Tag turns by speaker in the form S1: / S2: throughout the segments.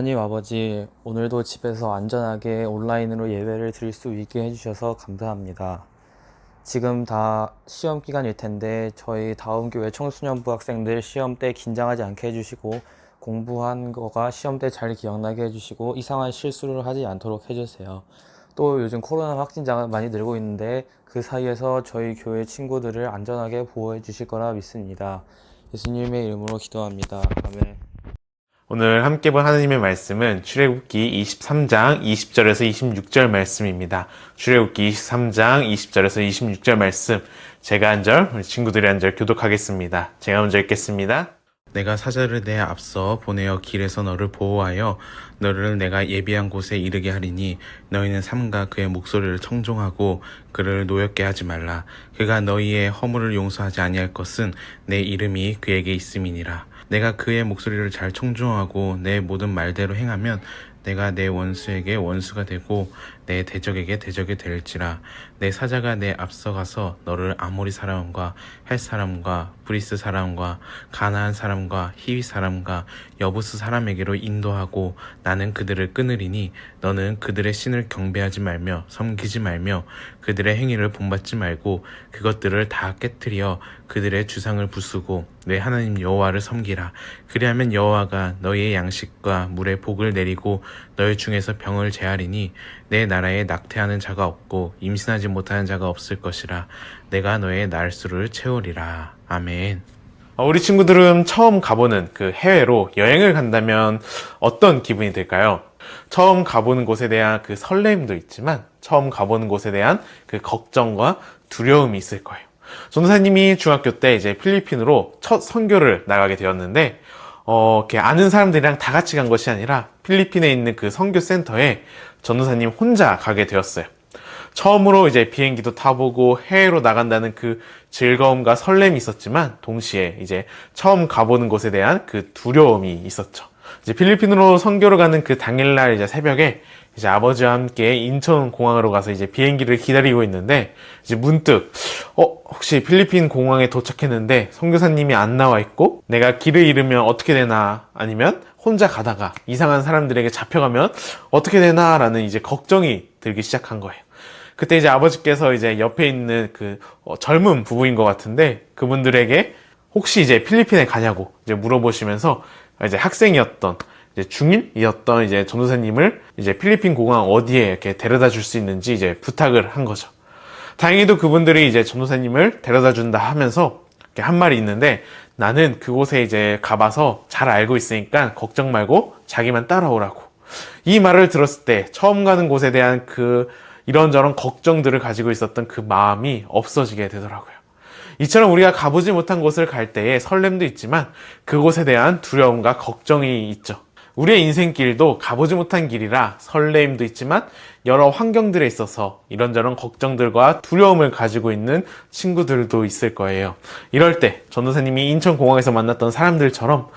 S1: 하나님 아버지, 오늘도 집에서 안전하게 온라인으로 예배를 드릴 수 있게 해주셔서 감사합니다. 지금 다 시험 기간일 텐데 저희 다음 교회 청소년부 학생들 시험 때 긴장하지 않게 해주시고 공부한 거가 시험 때 잘 기억나게 해주시고 이상한 실수를 하지 않도록 해주세요. 또 요즘 코로나 확진자가 많이 늘고 있는데 그 사이에서 저희 교회 친구들을 안전하게 보호해 주실 거라 믿습니다. 예수님의 이름으로 기도합니다. 아멘.
S2: 오늘 함께 볼 하나님의 말씀은 출애굽기 23장 20절에서 26절 말씀입니다. 출애굽기 23장 20절에서 26절 말씀 제가 한 절, 우리 친구들이 한 절 교독하겠습니다. 제가 먼저 읽겠습니다. 내가 사자를 내 앞서 보내어 길에서 너를 보호하여 너를 내가 예비한 곳에 이르게 하리니 너희는 삼가 그의 목소리를 청종하고 그를 노엽게 하지 말라. 그가 너희의 허물을 용서하지 아니할 것은 내 이름이 그에게 있음이니라. 내가 그의 목소리를 잘 청종하고 내 모든 말대로 행하면 내가 내 원수에게 원수가 되고 내 대적에게 대적이 될지라. 내 사자가 내 앞서가서 너를 아모리 사람과 헬 사람과
S3: 브리스 사람과 가나안 사람과 히위 사람과 여부스 사람에게로 인도하고 나는 그들을 끊으리니 너는 그들의 신을 경배하지 말며 섬기지 말며 그들의 행위를 본받지 말고 그것들을 다 깨뜨려 그들의 주상을 부수고 내 하나님 여호와를 섬기라. 그리하면 여호와가 너희의 양식과 물의 복을 내리고 너희 중에서 병을 제하리니 내나 라에 낙태하는 자가 없고 임신하지 못하는 자가 없을 것이라 내가 너의 날수를 채우리라 아멘. 어, 우리 친구들은 처음 가보는 그 해외로 여행을 간다면 어떤 기분이 들까요? 처음 가보는 곳에 대한 그 설렘도 있지만 처음 가보는 곳에 대한 그 걱정과 두려움이 있을 거예요. 전도사님이 중학교 때 이제 필리핀으로 첫 선교를 나가게 되었는데 어, 이렇게 아는 사람들이랑 다 같이 간 것이 아니라 필리핀에 있는 그 선교 센터에 전도사님 혼자 가게 되었어요. 처음으로 이제 비행기도 타보고 해외로 나간다는 그 즐거움과 설렘이 있었지만 동시에 이제 처음 가보는 곳에 대한 그 두려움이 있었죠. 이제 필리핀으로 선교를 가는 그 당일날 이제 새벽에 이제 아버지와 함께 인천 공항으로 가서 이제 비행기를 기다리고 있는데 이제 문득 어 혹시 필리핀 공항에 도착했는데 선교사님이 안 나와 있고 내가 길을 잃으면 어떻게 되나 아니면 혼자 가다가 이상한 사람들에게 잡혀가면 어떻게 되나라는 이제 걱정이 들기 시작한 거예요. 그때 이제 아버지께서 이제 옆에 있는 그 어, 젊은 부부인 것 같은데 그분들에게 혹시 이제 필리핀에 가냐고 이제 물어보시면서 이제 학생이었던 이제 중일이었던 이제 전도사님을 이제 필리핀 공항 어디에 이렇게 데려다 줄 수 있는지 이제 부탁을 한 거죠. 다행히도 그분들이 이제 전도사님을 데려다 준다 하면서 이렇게 한 말이 있는데 나는 그곳에 이제 가봐서 잘 알고 있으니까 걱정 말고 자기만 따라오라고. 이 말을 들었을 때 처음 가는 곳에 대한 그 이런저런 걱정들을 가지고 있었던 그 마음이 없어지게 되더라고요. 이처럼 우리가 가보지 못한 곳을 갈 때에 설렘도 있지만 그곳에 대한 두려움과 걱정이 있죠. 우리의 인생길도 가보지 못한 길이라 설레임도 있지만 여러 환경들에 있어서 이런저런 걱정들과 두려움을 가지고 있는 친구들도 있을 거예요. 이럴 때 전도사님이 인천공항에서 만났던 사람들처럼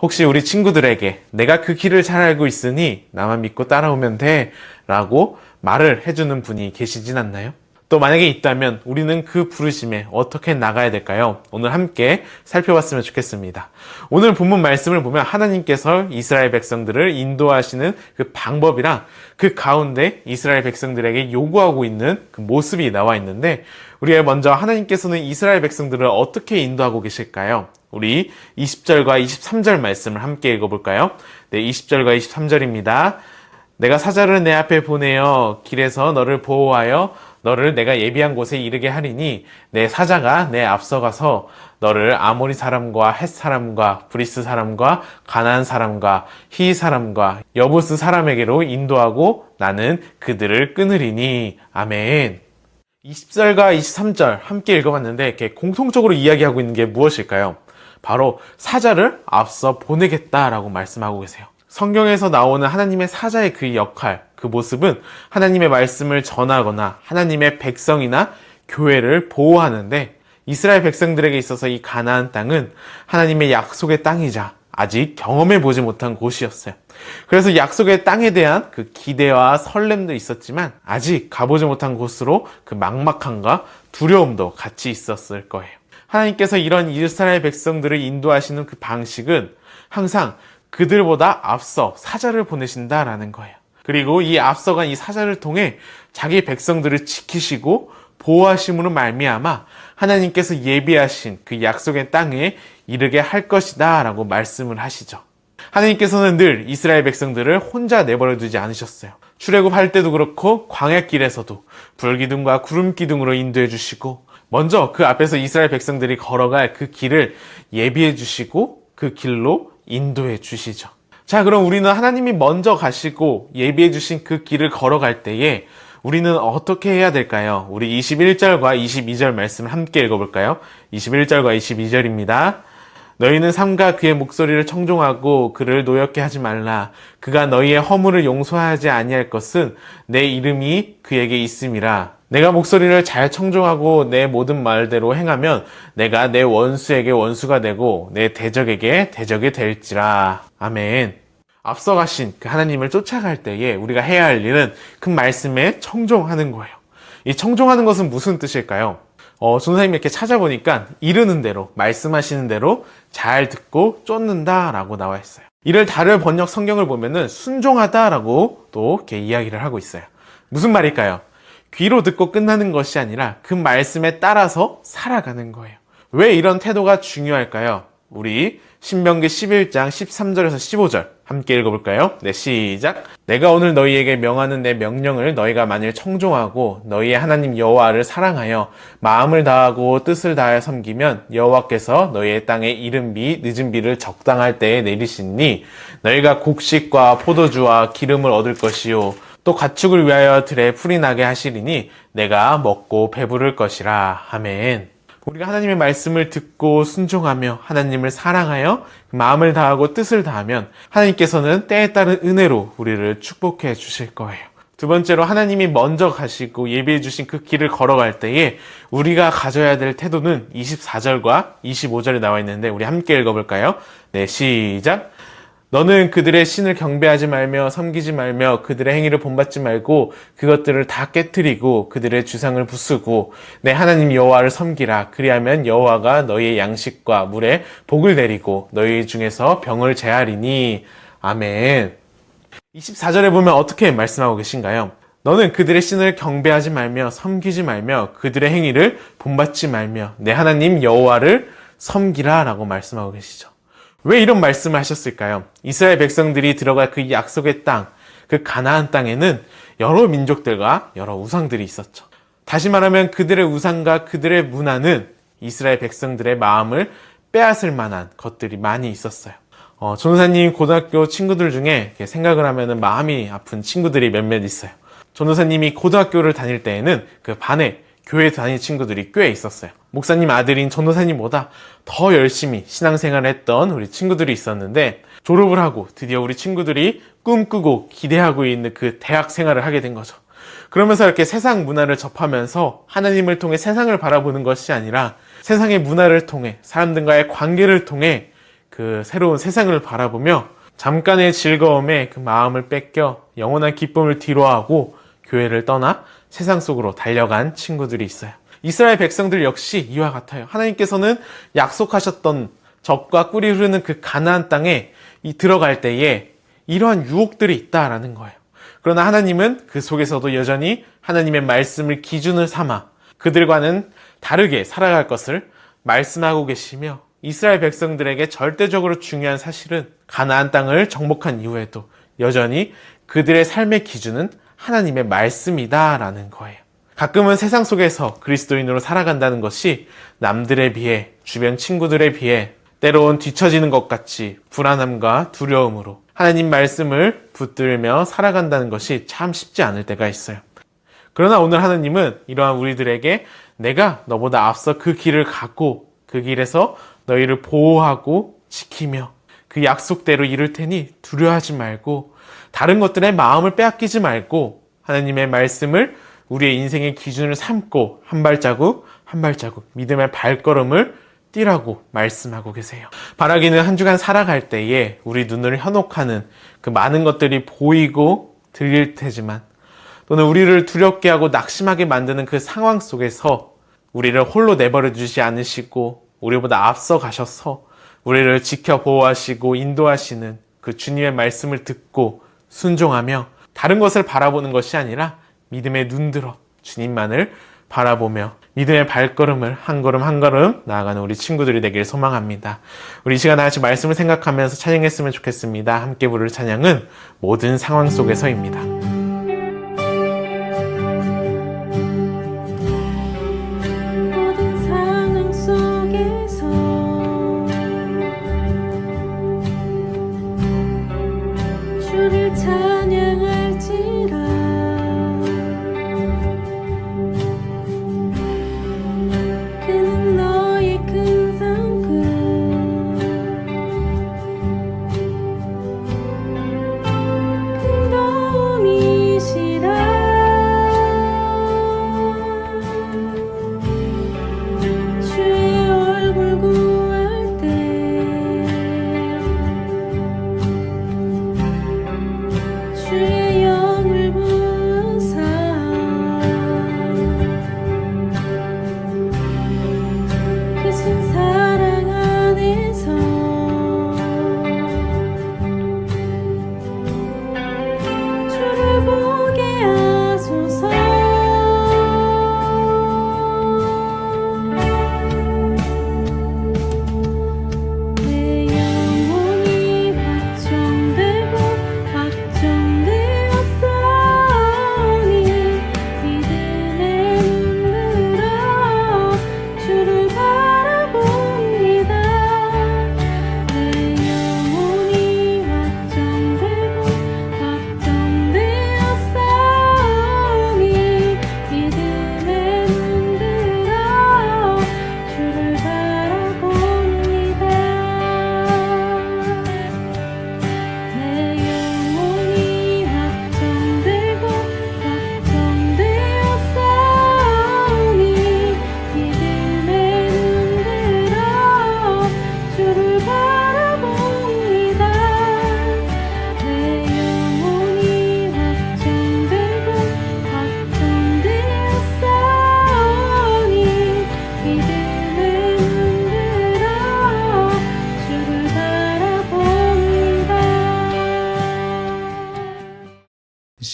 S3: 혹시 우리 친구들에게 내가 그 길을 잘 알고 있으니 나만 믿고 따라오면 돼 라고 말을 해주는 분이 계시진 않나요? 또 만약에 있다면 우리는 그 부르심에 어떻게 나가야 될까요? 오늘 함께 살펴봤으면 좋겠습니다. 오늘 본문 말씀을 보면 하나님께서 이스라엘 백성들을 인도하시는 그 방법이랑 그 가운데 이스라엘 백성들에게 요구하고 있는 그 모습이 나와 있는데 우리가 먼저 하나님께서는 이스라엘 백성들을 어떻게 인도하고 계실까요? 우리 20절과 23절 말씀을 함께 읽어볼까요? 네, 20절과 23절입니다. 내가 사자를 내 앞에 보내어 길에서 너를 보호하여 너를 내가 예비한 곳에 이르게 하리니 내 사자가 내 앞서가서 너를 아모리 사람과 헷 사람과 브리스 사람과 가나안 사람과 히 사람과 여부스 사람에게로 인도하고 나는 그들을 끊으리니 아멘. 20절과 23절 함께 읽어봤는데 이렇게 공통적으로 이야기하고 있는 게 무엇일까요? 바로 사자를 앞서 보내겠다라고 말씀하고 계세요. 성경에서 나오는 하나님의 사자의 그 역할, 그 모습은 하나님의 말씀을 전하거나 하나님의 백성이나 교회를 보호하는데 이스라엘 백성들에게 있어서 이 가나안 땅은 하나님의 약속의 땅이자 아직 경험해 보지 못한 곳이었어요. 그래서 약속의 땅에 대한 그 기대와 설렘도 있었지만 아직 가보지 못한 곳으로 그 막막함과 두려움도 같이 있었을 거예요. 하나님께서 이런 이스라엘 백성들을 인도하시는 그 방식은 항상 그들보다 앞서 사자를 보내신다라는 거예요. 그리고 이 앞서간 이 사자를 통해 자기 백성들을 지키시고 보호하심으로 말미암아 하나님께서 예비하신 그 약속의 땅에 이르게 할 것이다 라고 말씀을 하시죠. 하나님께서는 늘 이스라엘 백성들을 혼자 내버려 두지 않으셨어요. 출애굽할 때도 그렇고 광야길에서도 불기둥과 구름기둥으로 인도해 주시고 먼저 그 앞에서 이스라엘 백성들이 걸어갈 그 길을 예비해 주시고 그 길로 인도해 주시죠. 자, 그럼 우리는 하나님이 먼저 가시고 예비해 주신 그 길을 걸어갈 때에 우리는 어떻게 해야 될까요? 우리 21절과 22절 말씀을 함께 읽어볼까요? 21절과 22절입니다. 너희는 삼가 그의 목소리를 청종하고 그를 노엽게 하지 말라. 그가 너희의 허물을 용서하지 아니할 것은 내 이름이 그에게 있음이라. 내가 목소리를 잘 청종하고 내 모든 말대로 행하면 내가 내 원수에게 원수가 되고 내 대적에게 대적이 될지라. 아멘. 앞서가신 그 하나님을 쫓아갈 때에 우리가 해야 할 일은 그 말씀에 청종하는 거예요. 이 청종하는 것은 무슨 뜻일까요? 어, 전사님이 이렇게 찾아보니까 이르는 대로, 말씀하시는 대로 잘 듣고 쫓는다라고 나와 있어요. 이를 다른 번역 성경을 보면은 순종하다라고 또 이렇게 이야기를 하고 있어요. 무슨 말일까요? 귀로 듣고 끝나는 것이 아니라 그 말씀에 따라서 살아가는 거예요. 왜 이런 태도가 중요할까요? 우리 신명기 11장 13절에서 15절 함께 읽어볼까요? 네, 시작. 내가 오늘 너희에게 명하는 내 명령을 너희가 만일 청종하고 너희의 하나님 여호와를 사랑하여 마음을 다하고 뜻을 다하여 섬기면 여호와께서 너희의 땅에 이른 비 늦은 비를 적당할 때에 내리시니 너희가 곡식과 포도주와 기름을 얻을 것이요 또 가축을 위하여 들에 풀이 나게 하시리니 내가 먹고 배부를 것이라. 아멘. 우리가 하나님의 말씀을 듣고 순종하며 하나님을 사랑하여 마음을 다하고 뜻을 다하면 하나님께서는 때에 따른 은혜로 우리를 축복해 주실 거예요. 두 번째로 하나님이 먼저 가시고 예비해 주신 그 길을 걸어갈 때에 우리가 가져야 될 태도는 24절과 25절에 나와 있는데 우리 함께 읽어볼까요? 네, 시작. 너는 그들의 신을 경배하지 말며 섬기지 말며 그들의 행위를 본받지 말고 그것들을 다 깨뜨리고 그들의 주상을 부수고 내 하나님 여호와를 섬기라 그리하면 여호와가 너희의 양식과 물에 복을 내리고 너희 중에서 병을 제하리니 아멘. 24절에 보면 어떻게 말씀하고 계신가요? 너는 그들의 신을 경배하지 말며 섬기지 말며 그들의 행위를 본받지 말며 내 하나님 여호와를 섬기라라고 말씀하고 계시죠. 왜 이런 말씀을 하셨을까요? 이스라엘 백성들이 들어갈 그 약속의 땅, 그 가나안 땅에는 여러 민족들과 여러 우상들이 있었죠. 다시 말하면 그들의 우상과 그들의 문화는 이스라엘 백성들의 마음을 빼앗을 만한 것들이 많이 있었어요. 어, 전도사님 고등학교 친구들 중에 생각을 하면 마음이 아픈 친구들이 몇몇 있어요. 전도사님이 고등학교를 다닐 때에는 그 반에 교회 다니는 친구들이 꽤 있었어요. 목사님 아들인 전도사님보다 더 열심히 신앙생활을 했던 우리 친구들이 있었는데 졸업을 하고 드디어 우리 친구들이 꿈꾸고 기대하고 있는 그 대학 생활을 하게 된 거죠. 그러면서 이렇게 세상 문화를 접하면서 하나님을 통해 세상을 바라보는 것이 아니라 세상의 문화를 통해 사람들과의 관계를 통해 그 새로운 세상을 바라보며 잠깐의 즐거움에 그 마음을 뺏겨 영원한 기쁨을 뒤로하고 교회를 떠나 세상 속으로 달려간 친구들이 있어요. 이스라엘 백성들 역시 이와 같아요. 하나님께서는 약속하셨던 적과 꿀이 흐르는 그 가나안 땅에 이 들어갈 때에 이러한 유혹들이 있다라는 거예요. 그러나 하나님은 그 속에서도 여전히 하나님의 말씀을 기준을 삼아 그들과는 다르게 살아갈 것을 말씀하고 계시며 이스라엘 백성들에게 절대적으로 중요한 사실은 가나안 땅을 정복한 이후에도 여전히 그들의 삶의 기준은 하나님의 말씀이다라는 거예요. 가끔은 세상 속에서 그리스도인으로 살아간다는 것이 남들에 비해 주변 친구들에 비해 때론 뒤처지는 것 같이 불안함과 두려움으로 하나님 말씀을 붙들며 살아간다는 것이 참 쉽지 않을 때가 있어요. 그러나 오늘 하나님은 이러한 우리들에게 내가 너보다 앞서 그 길을 가고 그 길에서 너희를 보호하고 지키며 그 약속대로 이룰 테니 두려워하지 말고 다른 것들에 마음을 빼앗기지 말고 하나님의 말씀을 우리의 인생의 기준을 삼고 한 발자국 한 발자국 믿음의 발걸음을 뛰라고 말씀하고 계세요. 바라기는 한 주간 살아갈 때에 우리 눈을 현혹하는 그 많은 것들이 보이고 들릴 테지만 또는 우리를 두렵게 하고 낙심하게 만드는 그 상황 속에서 우리를 홀로 내버려 두지 않으시고 우리보다 앞서 가셔서 우리를 지켜 보호하시고 인도하시는 그 주님의 말씀을 듣고 순종하며 다른 것을 바라보는 것이 아니라 믿음의 눈들어 주님만을 바라보며 믿음의 발걸음을 한 걸음 한 걸음 나아가는 우리 친구들이 되길 소망합니다. 우리 이 시간 같이 말씀을 생각하면서 찬양했으면 좋겠습니다. 함께 부를 찬양은 모든 상황 속에서입니다.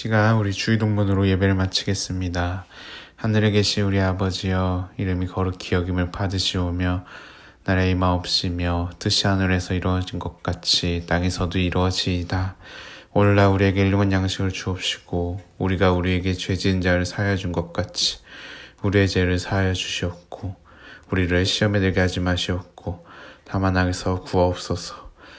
S4: 시간 우리 주의 동문으로 예배를 마치겠습니다. 하늘에 계신 우리 아버지여 이름이 거룩히 여김을 받으시오며 나라의 마옵시며 뜻이 하늘에서 이루어진 것 같이 땅에서도 이루어지이다. 오늘날 우리에게 일용한 양식을 주옵시고 우리가 우리에게 죄진 자를 사하여 준 것 같이 우리의 죄를 사하여 주시옵고 우리를 시험에 들게 하지 마시옵고 다만 악에서 구하옵소서